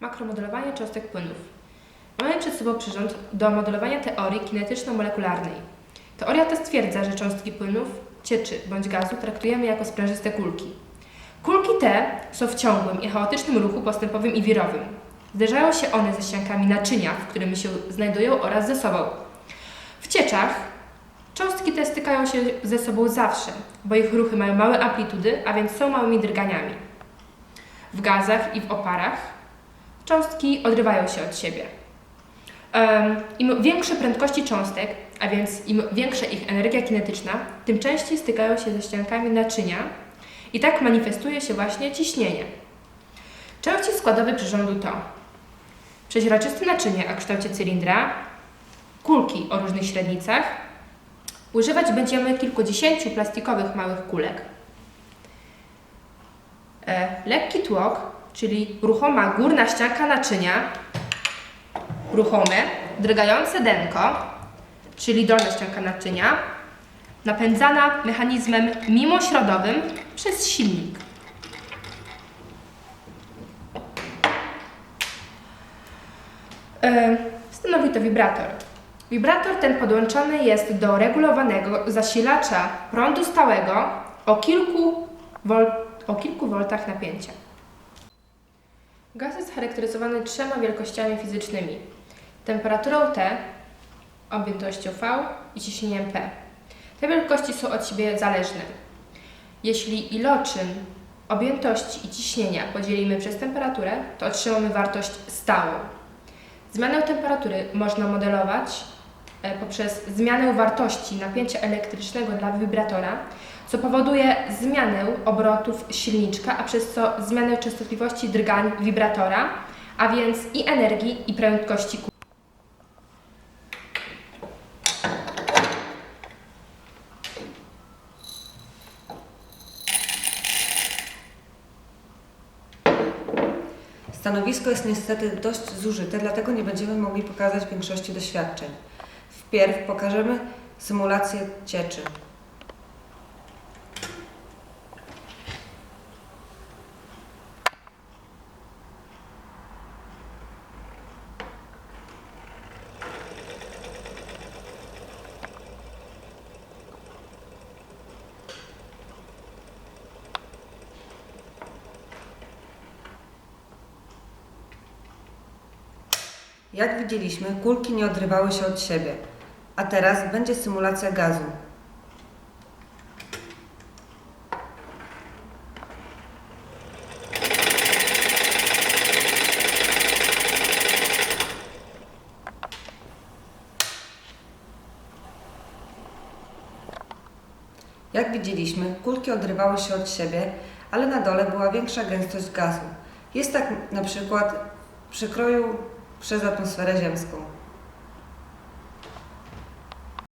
Makromodelowanie cząstek płynów. Mamy przed sobą przyrząd do modelowania teorii kinetyczno-molekularnej. Teoria ta stwierdza, że cząstki płynów, cieczy bądź gazu traktujemy jako sprężyste kulki. Kulki te są w ciągłym i chaotycznym ruchu postępowym i wirowym. Zderzają się one ze ściankami naczynia, w którym się znajdują oraz ze sobą. W cieczach cząstki te stykają się ze sobą zawsze, bo ich ruchy mają małe amplitudy, a więc są małymi drganiami. W gazach i w oparach cząstki odrywają się od siebie. Im większe prędkości cząstek, a więc im większa ich energia kinetyczna, tym częściej stykają się ze ściankami naczynia i tak manifestuje się właśnie ciśnienie. Części składowe przyrządu to przeźroczyste naczynie o kształcie cylindra, kulki o różnych średnicach. Używać będziemy kilkudziesięciu plastikowych małych kulek. E, lekki tłok, czyli ruchoma górna ścianka naczynia, ruchome, drgające denko, czyli dolna ścianka naczynia, napędzana mechanizmem mimośrodowym przez silnik. Stanowi to wibrator. Wibrator ten podłączony jest do regulowanego zasilacza prądu stałego o kilku, wol, o kilku voltach napięcia. Gaz jest charakteryzowany trzema wielkościami fizycznymi. Temperaturą T, objętością V i ciśnieniem P. Te wielkości są od siebie zależne. Jeśli iloczyn objętości i ciśnienia podzielimy przez temperaturę, to otrzymamy wartość stałą. Zmianę temperatury można modelować e, poprzez zmianę wartości napięcia elektrycznego dla wibratora, co powoduje zmianę obrotów silniczka, a przez co zmianę częstotliwości drgań wibratora, a więc i energii, i prędkości kół. Stanowisko jest niestety dość zużyte, dlatego nie będziemy mogli pokazać większości doświadczeń. Wpierw pokażemy symulację cieczy. Jak widzieliśmy, kulki nie odrywały się od siebie, a teraz będzie symulacja gazu. Jak widzieliśmy, kulki odrywały się od siebie, ale na dole była większa gęstość gazu. Jest tak na przykład w przekroju przez atmosferę ziemską.